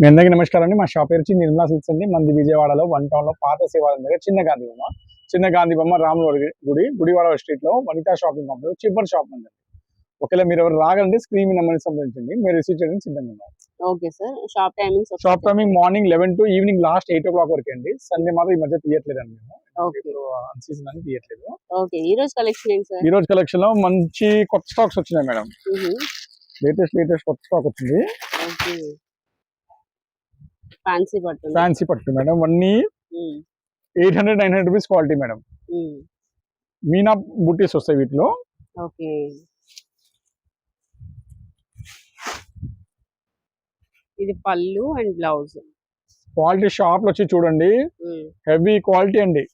మీ అందరికీ నమస్కారం అండి. మా షాప్ పేరు వచ్చి నిర్మలా సిల్క్స్ అండి. మంది విజయవాడలో వన్ టౌన్లో పాత శివాలయం దగ్గర చిన్న గాంధీ బొమ్మ. చిన్న గాంధీ బొమ్మ రాముల గుడి గుడివాడ స్ట్రీట్లో వనితా షాపింగ్ కాంప్లెక్స్ చివరి షాప్ ఉంది ఒకవేళ మీరు ఎవరు రాగలండి స్క్రీన్ నెంబర్ని సంప్రదించండి. మీరు రిసీవ్ చేయడానికి సిద్ధంగా ఉన్నారు okay sir. Shop timings shop timing morning eleven to evening last eight o'clock వరకు అండి. సండే మాత్రం ఈ మధ్య తీయట్లేదు అండి సీజన్ అని తీయట్లేదు. ఓకే. ఈ రోజు కలెక్షన్ ఈ రోజు కలెక్షన్లో మంచి కొత్త స్టాక్స్ వచ్చినాయి మేడం. లేటెస్ట్ లేటెస్ట్ కొత్త స్టాక్ వచ్చింది. ఫ్యాన్సీ పట్టు ఫ్యాన్సీ పట్టు మేడం. వన్నీ eight hundred nine hundred rupees quality madam. Meena బుటీస్ వస్తాయి వీటిలో. ఓకే. ఇది పళ్ళు అండ్ బ్లౌజ్. క్వాలిటీ షాప్లో వచ్చి చూడండి. హెవీ క్వాలిటీ అండి.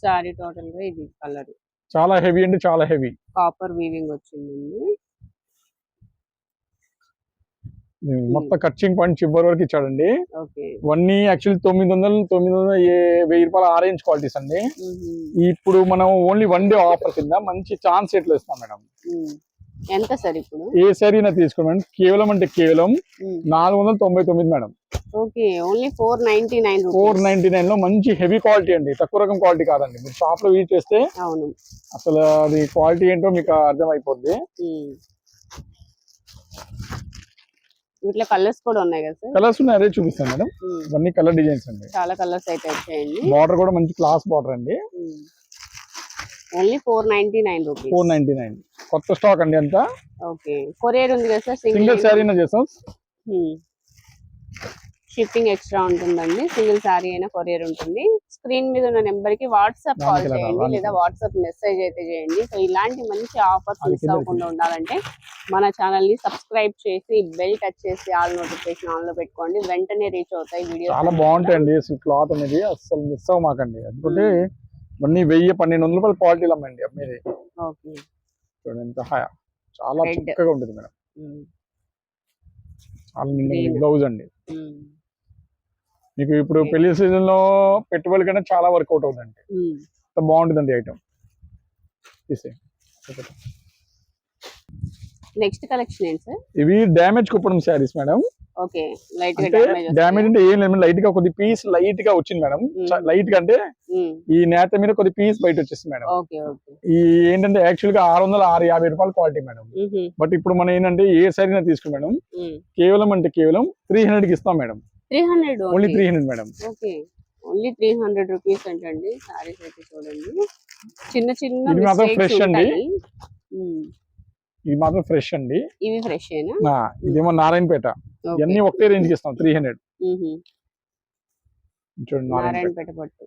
సారీ టోటల్గా ఇది కలర్ చాలా హెవీ అండి చాలా హెవీ కాపర్ వీవింగ్ వచ్చిందండి. మొత్తం కచ్చింగ్ పాయింట్ చివరి వరకు ఇచ్చాడండి. ఓకే. ఇవన్నీ యాక్చువల్లీ తొమ్మిది వందలు తొమ్మిది వందల వెయ్యి రూపాయల ఆరెంజ్ క్వాలిటీస్ అండి. ఇప్పుడు మనం ఓన్లీ వన్ డే ఆఫర్ కింద మంచి ఛాన్స్ ఎట్లా ఇస్తాం మేడం. ఎంత సార్ ఇప్పుడు? ఏ సారీ తీసుకోండి కేవలం అంటే కేవలం నాలుగు వందల తొంభై తొమ్మిది madam. Okay only four ninety nine four ninety నైన్లో మంచి హెవీ క్వాలిటీ అండి. తక్కువ రకం క్వాలిటీ కాదండి. మీరు షాప్లో విజిట్ చేస్తే అవును. అసలు అది క్వాలిటీ ఏంటో మీకు అర్థం అయిపోద్ది. వీటిలో కలర్స్ కూడా ఉన్నాయి కదా సార్? కలర్స్ ఉన్నాయి అదే చూపిస్తాను మేడం. ఇవన్నీ కలర్ డిజైన్స్ అండి. చాలా కలర్స్ అయితే వచ్చాయండి. బార్డర్ కూడా మంచి క్లాస్ బార్డర్ అండి. Only four ninety nine rupees. Four ninety nine. కొత్త స్టాక్ అండి అంతా. ఓకే. కొరియర్ ఉంది కదా సార్ సింగిల్ సింగిల్ శారీ చేస్తాం. షిప్పింగ్ ఎక్స్ట్రా ఉంటుందండి. సింగిల్ శారీ అయినా కొరియర్ ఉంటుంది. స్క్రీన్ మీద ఉన్న నెంబర్కి వాట్సాప్ కాల్ చేయండి? లేదా వాట్సాప్ మెసేజ్ అయితే చేయండి. సో ఇలాంటి మంచి ఆఫర్స్ మిస్ అవ్వకుండా ఉండాలంటే మన ఛానల్ని సబ్స్క్రైబ్ చేసి బెల్ టచ్ చేసి ఆల్ నోటిఫికేషన్ ఆన్లో పెట్టుకోండి. వెంటనే రీచ్ అవుతాయి వీడియో చాలా బాగుంటాయండి. అసలు క్లాత్ అనేది అసలు మిస్ అవ్వమాకండి అందుకంటే ఇవన్నీ వెయ్యి పన్నెండు వందల రూపాయల క్వాలిటీలు అమ్మండి అమ్మేది. చూడండి చాలా. చక్కగా ఉంటుంది మేడం. చాలా. బ్లౌజ్ అండి. మీకు ఇప్పుడు పెళ్ళి సీజన్లో పెట్టుబడి కన్నా చాలా వర్కౌట్ అవుతుందండి. అంత బాగుంటుందండి ఐటమ్. నెక్స్ట్ కలెక్షన్ ఏంటి సార్? ఇవి డ్యామేజ్ కుప్పడం శారీస్ మేడం. ఓకే. లైట్గా డ్యామేజ్ అంటే ఏం లేదు లైట్గా కొద్ది పీస్ లైట్గా వచ్చింది మేడం. లైట్గా అంటే ఈ నేత మీద కొద్ది పీస్ బయట వచ్చేసింది మేడం. ఈ ఏంటంటే యాక్చువల్గా ఆరు వందల ఆరు యాభై రూపాయల క్వాలిటీ మేడం. బట్ ఇప్పుడు మనం ఏంటంటే ఏ సైజ్ తీసుకుని మేడం. కేవలం అంటే కేవలం త్రీ హండ్రెడ్కి ఇస్తాం madam. Three hundred only three hundred madam okay only three hundred rupees అంటండి. సారీస్ అయితే చూడండి. చిన్న చిన్న ఇది మాత్రం fresh అండి. ఉమ్, ఇది మాత్రం ఫ్రెష్ అండి. ఇవి ఫ్రెష్ ఏనా? ఇదేమో నారాయణపేట. ఇవన్నీ ఒకటే రేంజ్కి ఇస్తాం త్రీ హండ్రెడ్. చూడండి నారాయణపేట. పట్టు.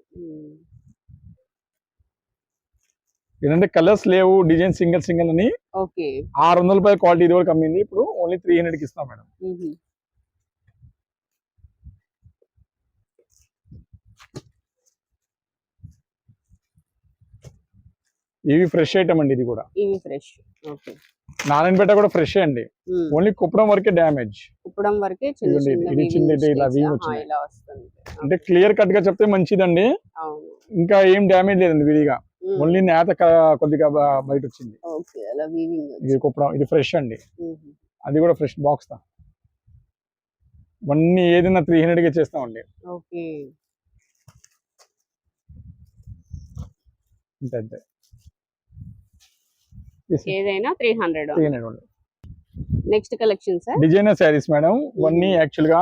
ఏంటంటే కలర్స్ లేవు డిజైన్ సింగిల్ సింగిల్ అని. ఆరు వందల రూపాయల క్వాలిటీ ఇది వరకు అమ్మింది ఇప్పుడు ఓన్లీ త్రీ హండ్రెడ్కి ఇస్తాం మేడం ఇవి ఫ్రెష్ ఐటమ్ అండి ఇది కూడా. ఇవి ఫ్రెష్ ఓకే. నారాయణపేట కూడా ఫ్రెష్ అండి. ఓన్లీ కుప్పడం వరకే డ్యామేజ్ కుప్పడం వరకే చిన్న చిన్న ఇది చిన్నది ఇలా వస్తుంది. అంటే క్లియర్ కట్గా చెప్తే మంచిదండి. అవును. ఇంకా ఏం డ్యామేజ్ లేదండి విడిగా. ఓన్లీ నేత కొద్దిగా బయట వచ్చింది. ఓకే అలా వీవింగ్ ఇది కుప్పడం ఇది ఫ్రెష్ అండి. అది కూడా ఫ్రెష్ బాక్స్ తా ఇవన్నీ ఏదైనా త్రీ హండ్రెడ్కి చేస్తామండి. ఓకే. అంతే అంతే. ఏదైనా three hundred three hundred next collection sir designer saris madam ఇవన్నీ యాక్చువల్గా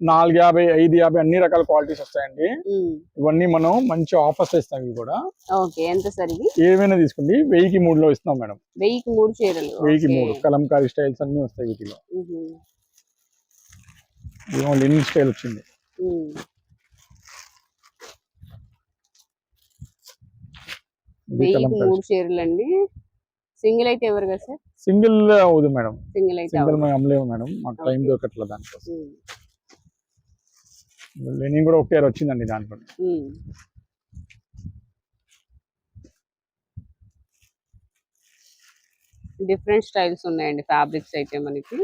నాలుగు యాభై ఐదు యాభై అన్ని రకాల క్వాలిటీస్ వస్తాయండి. ఇవన్నీ మనం మంచి ఆఫర్స్ ఇస్తాం ఇవి కూడా. ఓకే ఎంత సార్ ఇవి ఏమైనా తీసుకోండి. వెయ్యికి మూడులో ఇస్తాం మేడం వెయ్యికి మూడు చీరలు. వెయ్యికి. మూడు. కలంకారీ స్టైల్స్ అన్ని వస్తాయి వీటిలో. లినిన్ స్టైల్ వచ్చింది ఉమ్. ఇది వెయ్యికి మూడు చీరలు అండి సింగిల్ అయితే ఎవరు కదా సార్ సింగిల్ అవుదు మేడం సింగిల్ అయితే సింగిల్. మేము అమ్మలేము మేడం మాకు టైం. దొరకట్లేదు దానికోసం. లెనిన్ కూడా ఒకటే వచ్చిందండి దాంట్లో. డిఫరెంట్ స్టైల్స్ ఉన్నాయండి ఫ్యాబ్రిక్స్ అయితే మనకి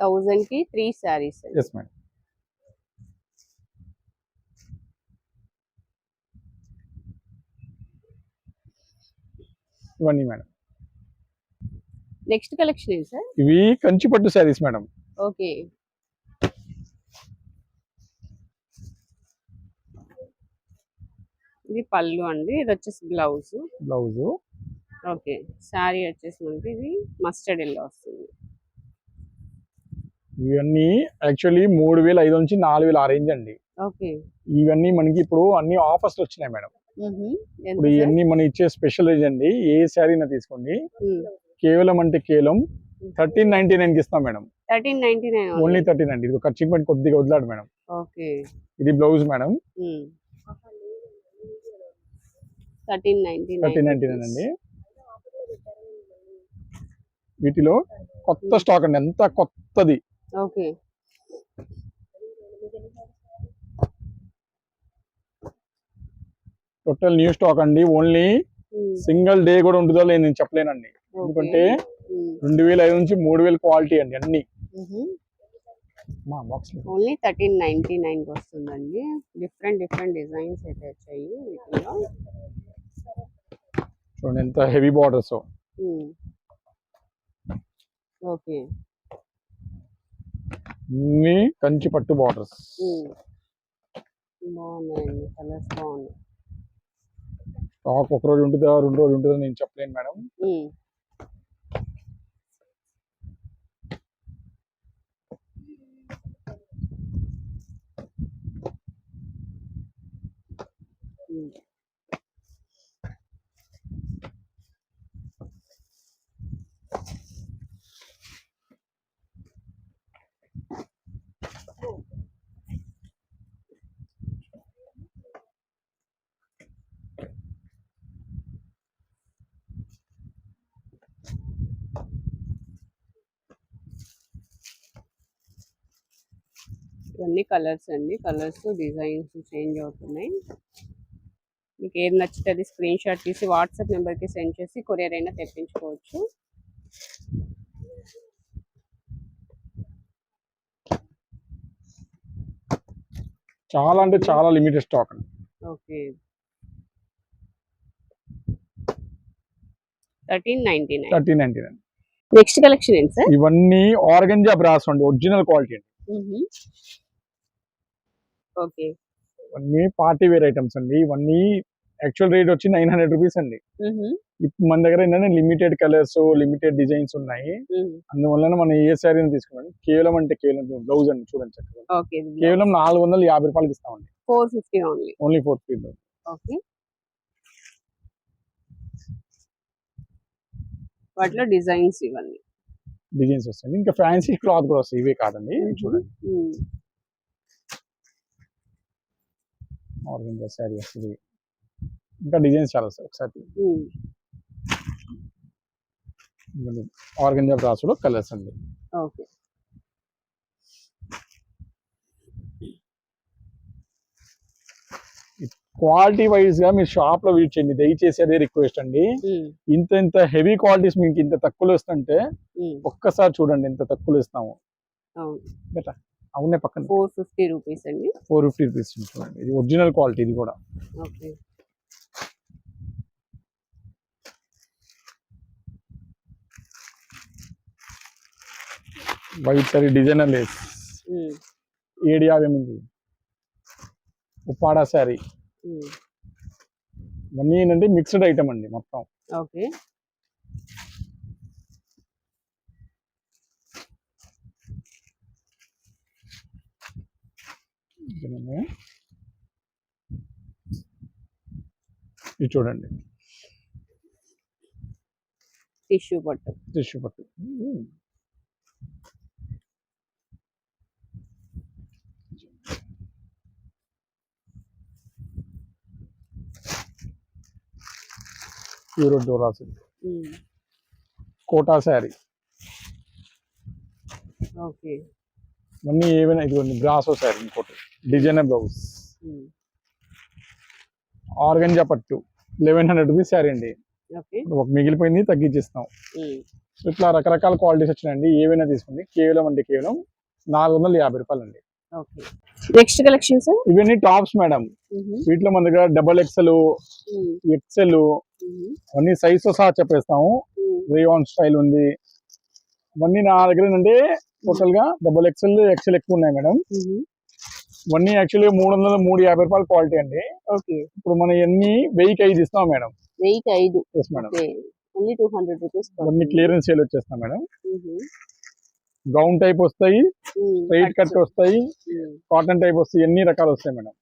థౌజండ్కి త్రీ శారీస్ ఎస్ మేడం ఇవన్నీ మేడం. నెక్స్ట్ కలెక్షన్ ఏంటి సార్? ఇవి కంచి పట్టు శారీస్ మేడం. ఓకే. ఇది పళ్ళు అండి ఇది వచ్చేసి బ్లౌజ్. బ్లౌజ్. ఓకే. శారీ వచ్చేసి మనకి ఇది మస్టర్డ్ ఎల్లో వస్తుంది. ఇవన్నీ యాక్చువల్లీ మూడు వేల ఐదు నుంచి నాలుగు వేల ఆ రేంజ్ అండి. ఇవన్నీ మనకి ఇప్పుడు అన్ని ఆఫర్స్ వచ్చినాయి మేడం. ఇప్పుడు ఇవన్నీ మనం ఇచ్చే స్పెషల్ రేంజ్ అండి. ఏ శారీ తీసుకోండి. కేవలం అంటే కేవలం థర్టీన్ నైన్టీ నైన్కి ఇస్తాం madam. Thirteen ninety nine only thirty ninety. ఇది ఖర్చు పెట్టి కొద్దిగా వదిలాడు మేడం. ఇది blouse madam. Thirteen thirteen ninety nine అండి. వీటిలో కొత్త స్టాక్ అండి. ఎంత కొత్తది. ఓకే. టోటల్ న్యూ స్టాక్ అండి. ఓన్లీ సింగిల్ డే కూడా ఉంటుందో లేదు నేను చెప్పలేనండి. ఎందుకంటే రెండు వేల ఐదు నుంచి మూడు వేల క్వాలిటీ అండి అన్ని. ఓన్లీ థర్టీన్ నైన్టీ నైన్ వస్తుందండి. డిఫరెంట్ డిఫరెంట్ డిజైన్స్ అయితే వచ్చాయి వీటిలో. చూడండి ఎంత హెవీ బార్డర్స్. ఓకే. అన్ని కంచి పట్టు బార్డర్స్ బాగున్నాయండి కలర్స్ బాగున్నాయి. స్టాక్ ఒక రోజు ఉంటుందా రెండు రోజులు ఉంటుందో నేను చెప్పలేను మేడం. ఉమ్. ఇవన్నీ కలర్స్ అండి. కలర్స్ డిజైన్స్ చేంజ్ అవుతున్నాయి. మీకు ఏది నచ్చితే అది స్క్రీన్ షాట్ తీసి వాట్సాప్ నెంబర్కి సెండ్ చేసి కొరియర్ అయినా తెప్పించుకోవచ్చు. చాలా అంటే చాలా లిమిటెడ్ స్టాక్ అండి. Okay. Thirteen ninety nine. Thirty ninety nine. Next collection ఏంటి సార్? ఇవన్నీ ఆర్గంజా బ్రాస్ అండి. ఒరిజినల్ క్వాలిటీ అండి. ఓకే. ఇవన్నీ పార్టీ వేర్ ఐటమ్స్ అండి. ఇవన్నీ యాక్చువల్ రేట్ వచ్చి నైన్ హండ్రెడ్ రూపీస్ అండి. మన దగ్గర ఏంటంటే లిమిటెడ్ కలర్స్ లిమిటెడ్ డిజైన్స్ ఉన్నాయి. అందువల్ల మనం ఏ శారీని తీసుకున్నాం కేవలం అంటే కేవలం బ్లౌజ్ అండి చూడండి చక్కగా. కేవలం నాలుగు వందల యాభై రూపాయలకి ఇస్తామండి. Four fifty only. Only four feet okay. వాటిలో డిజైన్స్ ఇవన్నీ. డిజైన్స్ వస్తాయి ఇంకా ఫ్యాన్సీ క్లాత్ కూడా వస్తాయి. ఇవే కాదండి. చూడండి. ఉమ్. ఆర్గంజా శారీ వస్తుంది ఇంకా డిజైన్స్ చాలా వస్తాయి ఒకసారి. ఆర్గంజా బ్రాస్లో కలర్స్ అండి ఓకే క్వాలిటీ వైజ్గా మీరు షాప్లో విజిట్ చేయండి దయచేసి అదే రిక్వెస్ట్ అండి. ఇంత ఇంత హెవీ క్వాలిటీస్ మీకు ఇంత తక్కువలో ఇస్తుంటే. ఒక్కసారి చూడండి ఎంత తక్కువలో ఇస్తాము అవును అవునే పక్కన. ఫోర్ ఫిఫ్టీ రూపీస్ అండి. ఫోర్ ఫిఫ్టీ రూపీస్ చూడండి ఇది ఒరిజినల్ క్వాలిటీ ఇది కూడా. Okay. White sari designer lace um. ఏడు యాభై ఎనిమిది ఉప్పాడా శారీ. ఇవన్నీ ఏంటంటే మిక్స్డ్ ఐటమ్ అండి మొత్తం. ఓకే. ఇదేనండి. ఇది చూడండి. టిష్యూ పట్టు. టిష్యూ పట్టు. ప్యూర్ డోరా సిల్క్. కోటా శారీ ఓకే. ఇవన్నీ ఏమైనా ఇదిగోండి బ్రాసో శారీ ఇంకోటి డిజైనర్ బ్లౌజ్ ఉమ్. ఆర్గంజా పట్టు లెవెన్ హండ్రెడ్ రూపీస్ శారీ అండి. ఒక మిగిలిపోయింది తగ్గించిస్తాం. ఉమ్. ఇట్లా రకరకాల క్వాలిటీస్ వచ్చినాయండి. ఏవైనా తీసుకోండి. కేవలం అంటే కేవలం నాలుగు వందల యాభై రూపాయలు అండి ఓకే నెక్స్ట్ కలెక్షన్ సార్ ఇవన్నీ టాప్స్ మేడం వీటిలో మన దగ్గర డబల్ ఎక్సెల్ ఎక్సెల్ అన్ని సైజ్తో సహా చెప్పేస్తాము. రేయాన్ స్టైల్ ఉంది. ఇవన్నీ నా దగ్గర ఏంటంటే టోటల్గా డబల్ ఎక్సెల్ ఎక్సెల్ ఎక్కువ ఉన్నాయి మేడం. ఇవన్నీ యాక్చువల్లీ మూడు వందల మూడు యాభై రూపాయల క్వాలిటీ అండి. ఓకే. ఇప్పుడు మనం ఎన్ని వెయ్యికి ఐదు ఇస్తాం మేడం? వెయ్యికి ఐదు. Yes madam. Okay. Only two hundred rupees ఇవన్నీ క్లియరెన్స్ సేల్ వచ్చేస్తాం మేడం. గౌన్ టైప్ వస్తాయి స్ట్రైట్ కట్ వస్తాయి కాటన్ టైప్ వస్తాయి ఎన్ని రకాలు వస్తాయి మేడం?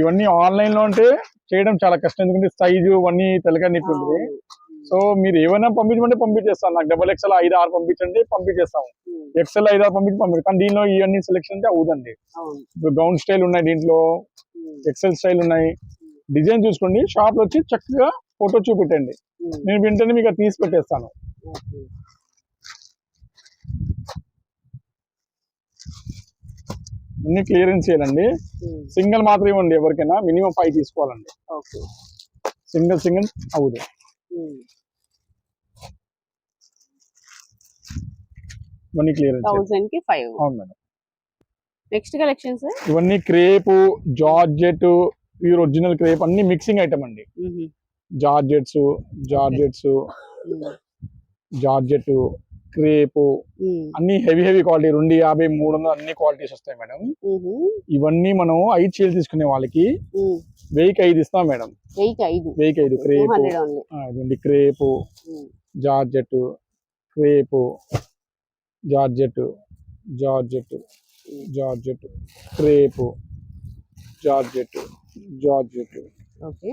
ఇవన్నీ ఆన్లైన్లో అంటే చేయడం చాలా కష్టం. ఎందుకంటే సైజు ఇవన్నీ తెలగా నిప్పి ఉంటుంది సో మీరు ఏమైనా పంపించమంటే పంపించేస్తాను. నాకు డబల్ ఎక్స్ఎల్ ఐదు ఆరు పంపించండి పంపించేస్తాము. ఎక్స్ఎల్ ఐదు ఆరు పంపించి పంపించాం కానీ దీనిలో ఇవన్నీ సెలెక్షన్ అంటే అవుదండి ఇప్పుడు గౌన్ స్టైల్ ఉన్నాయి దీంట్లో ఎక్సెల్ స్టైల్ ఉన్నాయి. డిజైన్ చూసుకోండి షాప్లో వచ్చి చక్కగా ఫోటో చూపెట్టండి. నేను వెంటనే మీకు తీసి పెట్టేస్తాను. అన్ని క్లియరెన్స్ చేయాలండి. సింగిల్ మాత్రమే ఇవ్వండి ఎవరికైనా మినిమం ఫైవ్ తీసుకోవాలండి. ఓకే సింగిల్ సింగిల్ అవుదు ఇవన్నీ క్లియరెన్స్ చేయాలి. థౌసండ్కి ఫైవ్ అవును మేడం. నెక్స్ట్ కలెక్షన్ సార్ ఇవన్నీ crepe georgette pure original crepe అన్ని మిక్సింగ్ ఐటమ్ అండి. జార్జెట్స్ జార్జెట్స్ జార్జెట్ క్రేపు అన్ని హెవీ హెవీ క్వాలిటీ రెండు యాభై మూడు వందలు అన్ని క్వాలిటీస్ వస్తాయి మేడం. ఇవన్నీ మనం ఐదు చీరలు తీసుకునే వాళ్ళకి వెయ్యికి ఐదు ఇస్తాం మేడం. వెయ్యికి ఐదు. Crepe. Crepe georgette crepe georgette georgette georgette crepe georgette georgette okay.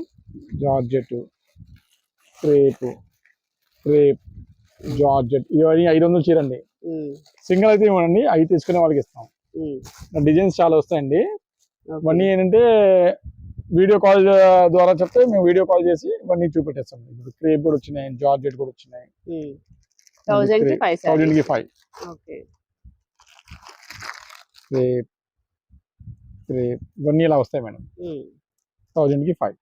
Georgette crepe crepe georgette. ఇవన్నీ ఐదు వందలు చీరండి. సింగిల్ అయితే ఇవ్వండి ఐదు తీసుకునే వాళ్ళకి ఇస్తాం. డిజైన్స్ చాలా వస్తాయండి. ఇవన్నీ ఏంటంటే వీడియో కాల్ ద్వారా చెప్తే మేము వీడియో కాల్ చేసి ఇవన్నీ చూపెట్టేస్తాం. ఇప్పుడు క్రేప్ కూడా వచ్చినాయి జార్జెట్ కూడా వచ్చినాయి. థౌసండ్కి ఫైవ్ థౌజండ్కి ఫైవ్. ఓకే. క్రేప్ క్రేప్ ఇవన్నీ ఇలా వస్తాయి మేడం. థౌజండ్కి ఫైవ్.